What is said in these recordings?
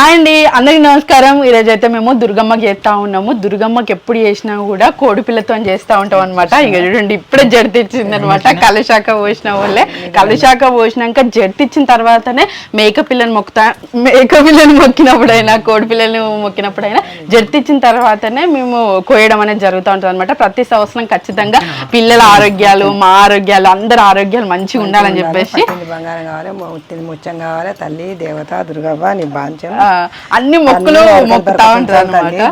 Hi అండి అందరికి నమస్కారం. ఈరోజు అయితే మేము దుర్గమ్మకి చేస్తా ఉన్నాము. దుర్గమ్మకి ఎప్పుడు చేసినా కూడా కోడి పిల్లతో చేస్తా ఉంటాం అనమాట ఇక చూడండి ఇప్పుడే జడితిచ్చింది అనమాట కలశాఖ పోసిన వాళ్ళే. కలశాఖ పోసినాక జడితిచ్చిన తర్వాతనే మేక పిల్లని మొక్కుతా మేక పిల్లని మొక్కినప్పుడైనా కోడి పిల్లని మొక్కినప్పుడైనా జడితిచ్చిన తర్వాతనే మేము కోయడం అనేది జరుగుతూ ఉంటుంది అనమాట ప్రతి సంవత్సరం ఖచ్చితంగా పిల్లల ఆరోగ్యాలు మా ఆరోగ్యాలు అందరి ఆరోగ్యాలు మంచిగా ఉండాలని చెప్పేసి బంగారం కావాలి ముత్యం కావాలి తల్లి దేవత దుర్గవ్వ నీ బాంచం. అన్ని మొక్కులు మొక్కుతా ఉంటుంది అనమాట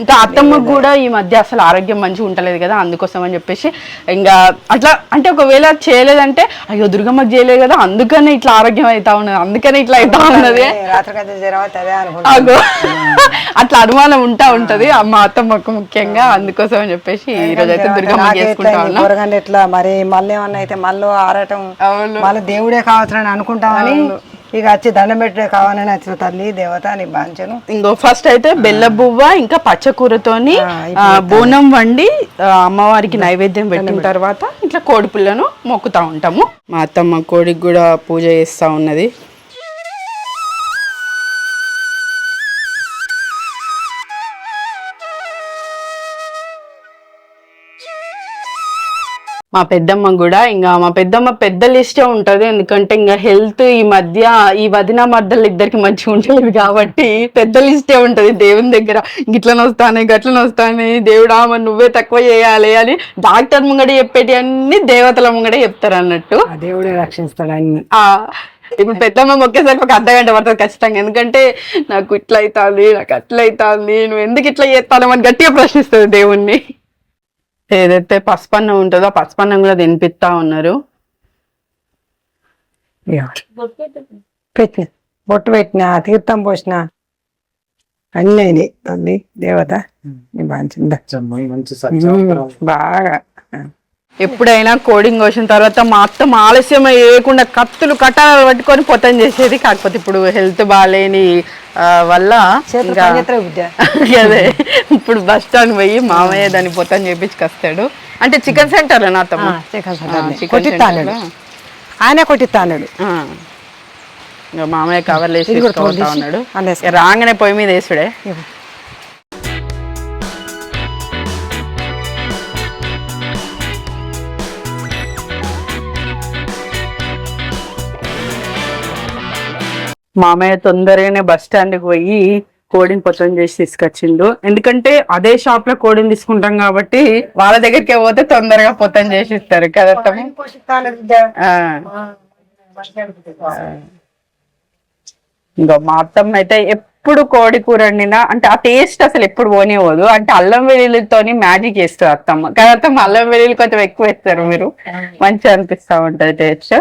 ఇంకా అత్తమ్మకు కూడా ఈ మధ్య అసలు ఆరోగ్యం మంచిగా ఉంటలేదు కదా అందుకోసం అని చెప్పేసి ఇంకా అట్లా అంటే ఒకవేళ చేయలేదంటే అయ్యో దుర్గమ్మకి చేయలేదు కదా అందుకనే ఇట్లా ఆరోగ్యం అవుతా ఉన్నది అందుకనే ఇట్లా అవుతా ఉన్నది. అట్లా అనుమానం ఉంటా ఉంటది ఆ. మా అత్తమ్మకు ముఖ్యంగా అందుకోసం అని చెప్పేసి ఈ రోజు అయితే దుర్గమ్మ చేసుకుంటా ఉన్నాం. ఎట్లా మరి మళ్ళీ ఏమన్నా అయితే మళ్ళీ ఆరటం మళ్ళీ దేవుడే కావచ్చునని అనుకుంటామని ఇక వచ్చి దండం పెట్టే కావాలని వచ్చిన తల్లి దేవత నీ బాంచను ఇంకో ఫస్ట్ అయితే బెల్ల బువ్వ ఇంకా పచ్చకూరతోని ఆ, బోనం వండి అమ్మవారికి నైవేద్యం పెట్టిన తర్వాత ఇట్లా కోడి పుల్లను మొక్కుతా ఉంటాము. మా అత్తమ్మ కోడికి కూడా పూజ చేస్తా ఉన్నది. మా పెద్దమ్మ కూడా ఇంకా మా పెద్దమ్మ పెద్ద లిస్టే ఉంటది. ఎందుకంటే ఇంకా హెల్త్ ఈ మధ్య ఈ వదిన మద్దలు ఇద్దరికి మంచిగా ఉండలేదు కాబట్టి పెద్ద లిస్టే ఉంటది. దేవుని దగ్గర గిట్ల వస్తానే గట్ల వస్తానే దేవుడా మరి నువ్వే తక్కువ చేయాలి అని డాక్టర్ ముంగడ చెప్పేటి అన్ని దేవతల ముంగడే చెప్తారు అన్నట్టు. దేవుడే రక్షిస్తాడు ఇప్పుడు పెద్దమ్మ మొక్కేసరికి ఒక అర్ధ గంట పడుతుంది ఖచ్చితంగా. ఎందుకంటే నాకు ఇట్లా అవుతుంది నాకు అట్లా అవుతుంది నువ్వు ఎందుకు ఇట్లా చేస్తాను అని గట్టిగా ప్రశ్నిస్తుంది దేవుణ్ణి. ఏదైతే పసుపన్నం ఉంటుందో ఆ పసుపన్నం కూడా తినిపిస్తా ఉన్నారు. పెట్టిన బొట్టు పెట్టిన తీర్థం పోసిన. అన్నీ అయినాయి తల్లి దేవత. నీ బాంచిందా మంచి బాగా. ఎప్పుడైనా కోడింగ్ వచ్చిన తర్వాత మా అత్త ఆలస్యం వేయకుండా కత్తులు కట్టాలు పట్టుకొని పొతం చేసేది. కాకపోతే ఇప్పుడు హెల్త్ బాగాలేని వల్ల అదే. ఇప్పుడు బస్ స్టాండ్ పోయి మామయ్య దాన్ని పొతం చేపించుకొస్తాడు అంటే చికెన్ సెంటర్ నా అత్తమ్మ ఆ, చికెన్ సెంటర్ ఆ, నే. చికెన్ కొట్టిస్తాడు. ఆయన కొట్టిస్తాడు మామయ్య కవర్లు వేసి ఉన్నాడు. రాగానే పొయ్యి మీద వేసుడే. మామయ్య తొందరగానే బస్ స్టాండ్కి పోయి కోడిని పొతం చేసి తీసుకొచ్చిండు. ఎందుకంటే అదే షాప్లో కోడిని తీసుకుంటాం కాబట్టి వాళ్ళ దగ్గరికి పోతే తొందరగా పొతం చేసి ఇస్తారు. కదా. ఇంకా మా అత్తమ్మ అయితే ఎప్పుడు కోడి కూర వండినా అంటే ఆ టేస్ట్ అసలు ఎప్పుడు పోనివ్వదు. అంటే అల్లం వెల్లుల్లితోని మ్యాజిక్ చేస్తారు అత్తమ్మ. కానీ అత్తమ్మ అల్లం వెల్లుల్లి కొంచెం ఎక్కువ వేస్తారు మీరు. మంచిగా అనిపిస్తా ఉంటది టేస్ట్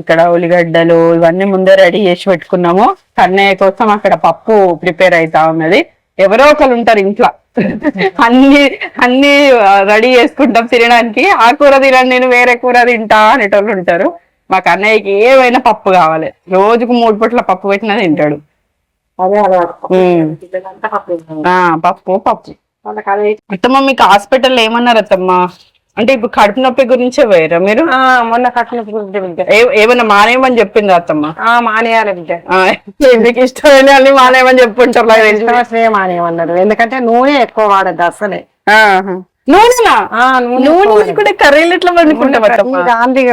ఇక్కడ ఉల్లిగడ్డలు ఇవన్నీ ముందే రెడీ చేసి పెట్టుకున్నాము. కన్నయ్య కోసం అక్కడ పప్పు ప్రిపేర్ అవుతా ఉన్నది. ఎవరో ఒకరు ఉంటారు ఇంట్లో. అన్ని అన్ని రెడీ చేసుకుంటాం తినడానికి. ఆ కూర తినను నేను వేరే కూర తింటా అనేటోళ్ళు ఉంటారు. మా కన్నయ్యకి ఏమైనా పప్పు కావాలి. రోజుకు మూడు పూట్ల పప్పు పెట్టినా తింటాడు. పప్పు పప్పు అత్తమ్మ మీకు హాస్పిటల్ ఏమన్నారు అత్తమ్మ? అంటే ఇప్పుడు కడుపు నొప్పి గురించే పోయారా మీరు? ఆ, మొన్న కట్టిన బిడ్డ బిడ్డ ఏ- ఏమన్నా మానేయమని చెప్పింది అత్తమ్మ? ఆ, మానేయాలి బిడ్డ. ఆ, మీకు ఇష్టమైన అన్ని మానేయమని చెప్పుంటారు నాకు తెలిసి. సంవత్సరం మానేయమన్నారు. ఎందుకంటే నూనె ఎక్కువ వాడద్దు అసలే. ఆహా. నూనెనా? ఆ, నూనె నూనె లేకుండా కర్రీలు ఎట్లా వండుకుంటాం అత్తమ్మ? గాంధీ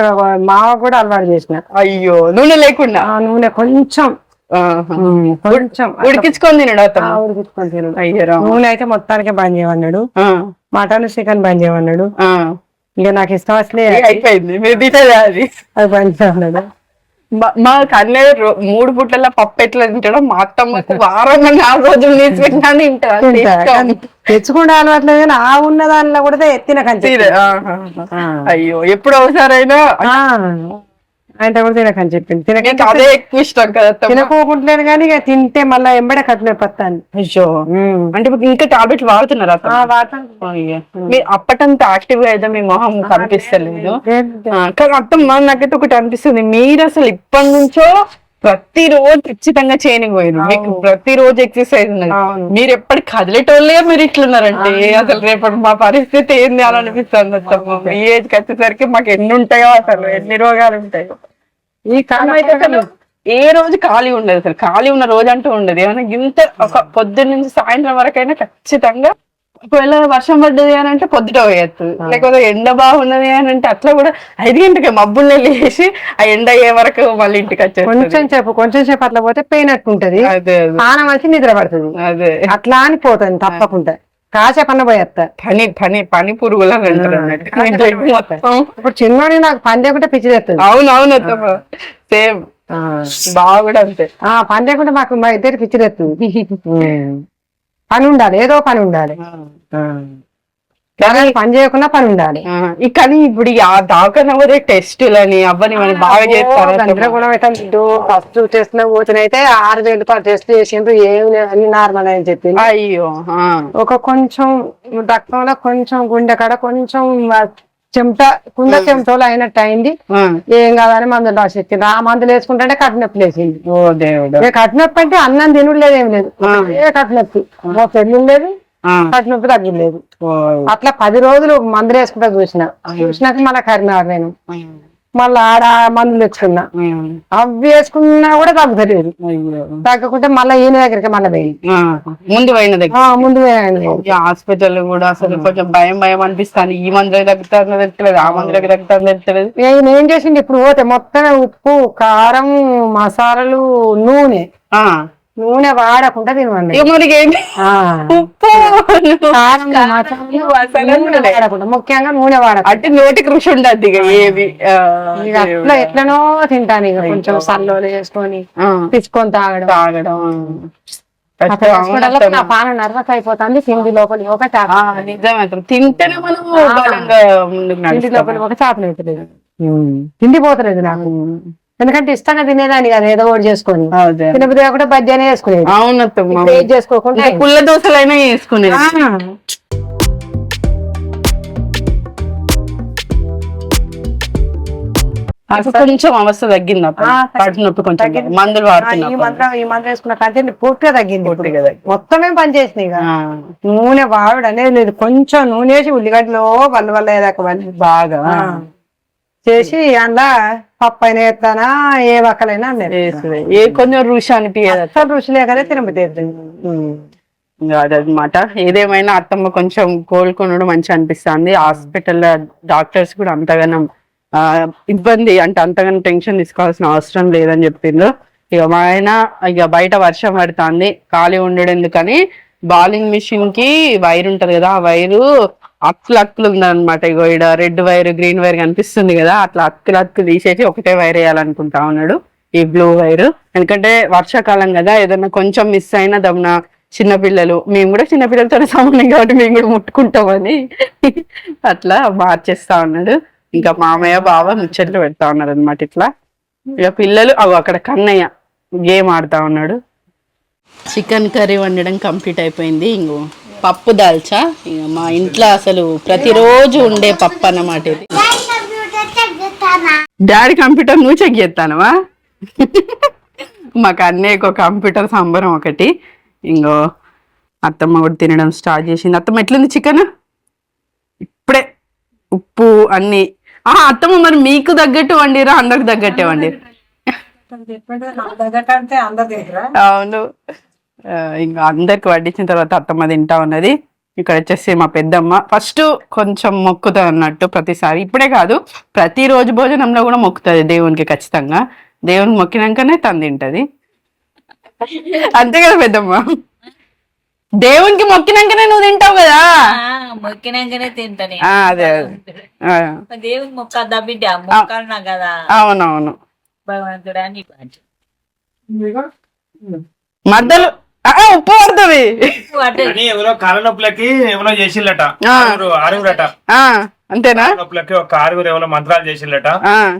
మావ కూడా అలవాటు చేసిన. అయ్యో నూనె లేకుండా? ఆ నూనె కొంచెం. కొంచెం ఉడికించుకొని తినడు అత్తమ్మ? ఆ, ఉడికించుకొని తినడు. అయ్యరా నూనె అయితే మొత్తానికి బంద్ చేయమన్నాడు. మటన్ చికెన్ బంద్ చేయమన్నాడు. ఇక నాకు ఇష్టం అసలే అయిపోయింది. మీరు తినేది అది. బంద్ చేయమన్నాడు. మా- కన్నయ్య మూడు పుట్టల పప్పు ఎట్లా తింటాడో మా అత్తమ్మకు వారంగా నాలుగు రోజులు నీసి పెట్టినా తింటాడు అంత తింటా. ఇష్టం. కానీ తెచ్చుకుంటే అలవాట్లే కానీ ఆ ఉన్న దానిలో కూడా ఎత్తిన కంచి. అయ్యో ఎప్పుడు ఒకసారైనా ఆయన కూడా తినకని చెప్పింది తినక నీకు అదే ఎక్కువ ఇష్టం కదా? తినకోకుంటలేను కానీ ఇక తింటే మళ్ళీ ఎంబడే కట్టిన పత్తాను అయ్యో. అంటే ఇప్పుడు ఇంకా టాబ్లెట్లు వాడుతున్నారా. మీరు అప్పటంత యాక్టివ్గా అయితే మీ మొహం కనిపిస్తలేదు. కానీ అత్తమ్మ నాకైతే ఒకటి అనిపిస్తుంది. మీరు అసలు ఇప్పటి నుంచో ప్రతిరోజు ఖచ్చితంగా చేయని పోయారు మీకు ప్రతిరోజు ఎక్సర్సైజ్ ఉన్నది. మీరు ఎప్పటి కదిలేటోళ్ళే మీరు ఇట్లున్నారంటే. అసలు రేపటి మా పరిస్థితి ఏంది అని అనిపిస్తుంది అత్తమ్మ ఈ ఏజ్ వచ్చేసరికి మాకు ఎన్ని ఉంటాయో అసలు ఎన్ని రోగాలు ఉంటాయో. ఈ కాలం అయితే అసలు ఏ రోజు ఖాళీ ఉండదు అసలు. ఖాళీ ఉన్న రోజు అంటూ ఉండదు. ఏమైనా ఇంత ఒక పొద్దున్న నుంచి సాయంత్రం వరకైనా ఖచ్చితంగా ఒకవేళ వర్షం పడ్డది అని అంటే పొద్దుట పోయేస్తుంది లేకపోతే ఎండ బాగున్నది అని అంటే అట్లా కూడా ఐదు గంటకి మబ్బుల్ని లేచి ఆ ఎండ అయ్యే వరకు మళ్ళీ ఇంటికి వచ్చేస్తుంది. కొంచెం సేపు కొంచెం సేపు అట్లా పోతే అదే అదే. స్నానం వచ్చి నిద్ర పడుతుంది. అదే. అట్లా అని పోతుంది తప్పకుండా. కాసేపు అన్న పోయేస్తా పని పని పని పురుగులా ఇప్పుడు చిన్నోడి నాకు పని లేకుంటే పిచ్చి తెస్తుంది అవును అవును సేమ్. బాగా కూడా అంతే. ఆ పని లేకుంటే మాకు మా ఇద్దరు పిచ్చి తెస్తుంది పని ఉండాలి ఏదో పని ఉండాలి పని చేయకుండా పని ఉండాలి కానీ ఇప్పుడు దాకా పోతే టెస్టులని అవ్వని ఇవన్నీ బాగా చేస్తారు గందరగోళం అయితే ఫస్ట్లో పోతేనైతే ఆరు వేలు టెస్ట్ చేసిండ్రు ఏం అన్ని నార్మల్ అని చెప్పింది అయ్యో ఒక కొంచెం రక్తంలో కొంచెం గుండె కాడ కొంచెం చెమట కుండ చెమటలు అయినట్టు అయింది. ఏం కాదని మందులు రాసి ఆ మందులు వేసుకుంటే కట్టినొప్పి లేచింది. కట్టినొప్పి అంటే అన్నం తినుడు లేదు. ఏం లేదు ఏ కట్టినొప్పి మా పెళ్ళి లేదు. కట్టినొప్పి తగ్గలేదు అట్లా పది రోజులు మందులు వేసుకుంటా చూసిన. చూసినాక మళ్ళీ కరినారు నేను మళ్ళీ ఆడ మందులు తెచ్చుకున్నా. అవి వేసుకున్నా కూడా తగ్గుతలేదు. తగ్గకుంటే మళ్ళీ ఈయన దగ్గరికి మళ్ళీ పోయి. ముందు పోయిన దగ్గర ముందు హాస్పిటల్ కూడా అసలు కొంచెం భయం భయం అనిపిస్తాను ఈ మందులకు తగ్గుతారో తెలుస్తలేదు ఆ మందులకు తగ్గుతారో తెలుస్తలేదు ఈయన ఏం చేసిండు? ఇప్పుడు పోతే మొత్తం ఉప్పు కారం మసాలాలు నూనె. నూనె వాడకుండా తినమండి. ఇక. ఉప్పు వాడకుండా ముఖ్యంగా నూనె వాడకుండా. అంటే నోటికి రుచి ఉండద్దు ఇక ఏది? ఆ, ఇక అట్లా ఎట్లనో తింటాను ఇక కొంచెం సల్లోలు వేసుకొని ఆ, పిచ్చుకొని తాగడం. తాగడం. పాన నర్వస్ అయిపోతుంది తిండి లోపలి ఒక చాప. నిజమే తింటేనే మనం తిండి. లోపలి ఒక చాపలు తిండి పోతలేదు నాకు. ఎందుకంటే ఇష్టంగా తినేదాన్ని కదా ఏదో ఒకటి చేసుకొని. తినబుద్ధి కాకుండా బజ్జీనే అవును ఏది చేసుకోకుండా పుల్ల దోశలైనా అప్పుడు కొంచెం అవస్థ తగ్గింది కడుపు నొప్పి కొంచెం. మందులు ఆ, ఈ వాడుతున్నా మంత్రం ఈ మంత్రం వేసుకున్న కంటే పూర్తిగా తగ్గింది. మొత్తమే పని చేసినాయి ఇక. నూనె వాడు అనేది లేదు. కొంచెం నూనె వేసి ఉల్లిగడ్డలో వల్ల వల్ల ఏదాకా బాగా. చేసి అందులో పప్పు అయినా ఎత్తానా ఏ వేస్తుంది. ఏ కొంచెం రుచి అనిపించదు అసలు రుచి లేకనే తినబుద్ధి ఇంకా అదనమాట ఏదేమైనా అత్తమ్మ కొంచెం కోలుకొనడం మంచిగా అనిపిస్తుంది. హాస్పిటల్లో డాక్టర్స్ కూడా అంతగానం ఆ, ఇబ్బంది అంటే అంతగానం టెన్షన్ తీసుకోవాల్సిన అవసరం లేదని చెప్పిండ్రు. ఇక మా ఆయన ఇక బయట వర్షం పడుతుంది. ఖాళీ ఉండడం ఎందుకని? బాలింగ్ మిషన్కి వైర్ ఉంటది కదా ఆ వైరు అక్కులు అక్కులు ఉందన్నమాట. ఇగో ఇక్కడ రెడ్ వైర్ గ్రీన్ వైర్ కనిపిస్తుంది కదా అట్లా అక్కులు అక్కులు తీసేసి ఒకటే వైర్ వేయాలనుకుంటా ఉన్నాడు ఈ బ్లూ వైర్. ఎందుకంటే వర్షాకాలం కదా ఏదైనా కొంచెం మిస్ అయినా దమ్న చిన్నపిల్లలు మేము కూడా చిన్నపిల్లలతో సమానం కాబట్టి మేము కూడా ముట్టుకుంటామని అట్లా మార్చేస్తా ఉన్నాడు. ఇంకా మామయ్య బావ ముచ్చట్లు పెడతా ఉన్నారు అనమాట ఇట్లా. ఇక పిల్లలు అవి అక్కడ కన్నయ్య గేమ్ ఆడుతా ఉన్నాడు. చికెన్ కర్రీ వండడం కంప్లీట్ అయిపోయింది ఇంకో పప్పు దాల్చా? మా ఇంట్లో అసలు ప్రతిరోజు ఉండే పప్పు అన్నమాట ఇది. డాడీ కంప్యూటర్ నువ్వు చెక్ చేస్తానవా? మాకు అన్నయ్యకు ఒక కంప్యూటర్ సంబరం ఒకటి. ఇంకో అత్తమ్మ కూడా తినడం స్టార్ట్ చేసింది. అత్తమ్మ ఎట్లుంది చికెన్? ఇప్పుడే ఉప్పు అన్ని. ఆ అత్తమ్మ మరి మీకు తగ్గట్టు వండిరా అందరికి తగ్గట్టే వండిరు? అవును. ఇంకా అందరికి వడ్డించిన తర్వాత అత్తమ్మ తింటా ఉన్నది. ఇక్కడ వచ్చేసి మా పెద్దమ్మ. ఫస్ట్ కొంచెం మొక్కుతుంది అన్నట్టు ప్రతిసారి. ఇప్పుడే కాదు ప్రతి రోజు భోజనంలో కూడా మొక్కుతుంది దేవునికి ఖచ్చితంగా. దేవునికి మొక్కినాకనే తను తింటది. అంతే కదా పెద్దమ్మ? దేవునికి మొక్కినాకనే నువ్వు తింటావు కదా? ఆ, మొక్కినాకనే అదే అదే. ఆ, దేవుని మొక్కద్దా బిడ్డ? మొక్కన్నా కదా? అవునవును. భగవంతుడా మధ్యలో ఉప్పు పడుతుంది. అని ఎవరో కాళ్ళ నొప్పులకి ఎవరో చేసిల్లట. ఆరుగురు ఆరుగురట. ఆ, అంతేనా? నొప్పులకి ఒక ఆరుగురు ఎవరో మంత్రాలు చేసిల్లట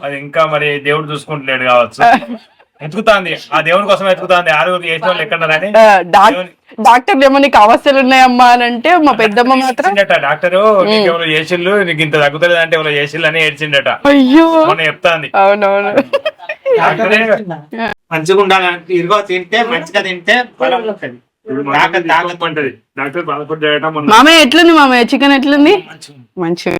అది ఇంకా మరి దేవుడు చూసుకుంటలేడు కావచ్చు. ఎత్తుకుతాంది. ఆ దేవుడి కోసం ఎత్తుకుతాంది. ఆరుగురు చేసిన వాళ్ళు ఎక్కడన్నారని ఆ, డాక్- డాక్టర్లు ఏమో నీకు అవస్థలు ఉన్నాయమ్మా అని అంటే మా పెద్దమ్మ మాత్రం డాక్టరు నీకు ఎవరో చేసిల్లు నీకు ఇంత తగ్గుతలేదు అంటే ఎవరో చేసిల్లు అని ఏడ్చిండట అయ్యో. చెప్తాంది. అవునవును. డాక్టరే మంచిగా ఉండాలంటే ఇరుగో తింటే మంచిగా తింటే బలం ఉంటుంది. డాక్టర్ మొన్న మామయ్య ఎట్లుంది మామయ్య చికెన్ ఎట్లుంది? మంచిగా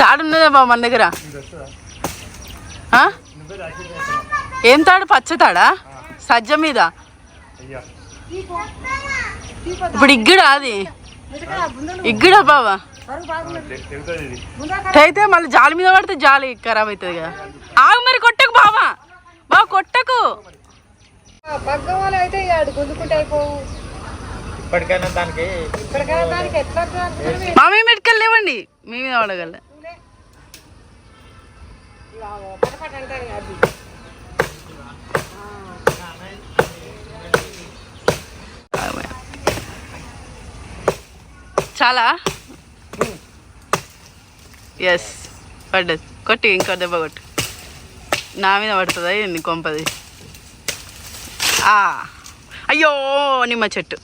తాడు ఉన్నదా బాబు మన దగ్గర? ఆ? ఏం తాడు? పచ్చ తాడా? సజ్జ మీద? అయ్యా. ఇప్పుడు ఇగ్గుడా అది? ఇగ్గుడా బావా? అయితే మళ్ళీ జాలి మీద పడితే జాలి ఖరాబ్ అవుతుంది కదా. ఆగు మరి కొట్టకు బావా. బావ కొట్టకు. అయితే ఇక ఆడు గుంజుకుంటే అయిపోవు. ఇప్పటికైనా దానికి ఇప్పటికైనా దానికి ఎట్లా అనుకుంటున్నావు? మా మేము మెడికల్ లేవండి. మీ మీద పడగల. చాలా ఎస్ పడ్డది. కొట్టి ఇంకో దెబ్బ కొట్టు. నా మీద పడుతుందా ఏంది కొంపది? ఆ. అయ్యో నిమ్మ చెట్టు.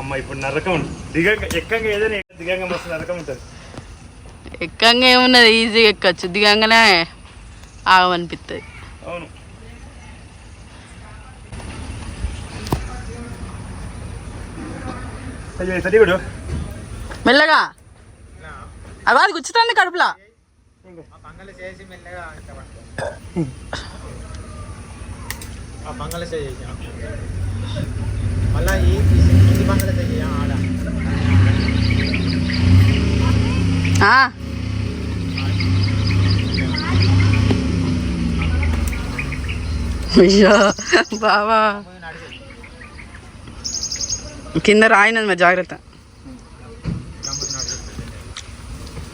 అమ్మ ఇప్పుడు నరకం దిగంగా ఎక్కంగా ఏదైనా దిగంగా మస్తు నరకం ఉంటుంది. ఎక్కంగా ఏమున్నది? ఈజీగా ఎక్కచ్చు. దిగంగానే ఆగమనిపిస్తుంది అవును. అయ్యో సరి ఇప్పుడు మెల్లగా. అది అది గుచ్చుతుంది కడుపులా. ఆ పంగలు చేసి మెల్లగా అంత పట్టుకో. ఆ పంగలు చేసి మళ్ళా ఈ ఈ పంగలు చేయి ఆడ ఆ. అయ్యో బావా కింద రాయినది మరి జాగ్రత్త.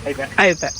అయిపోయా.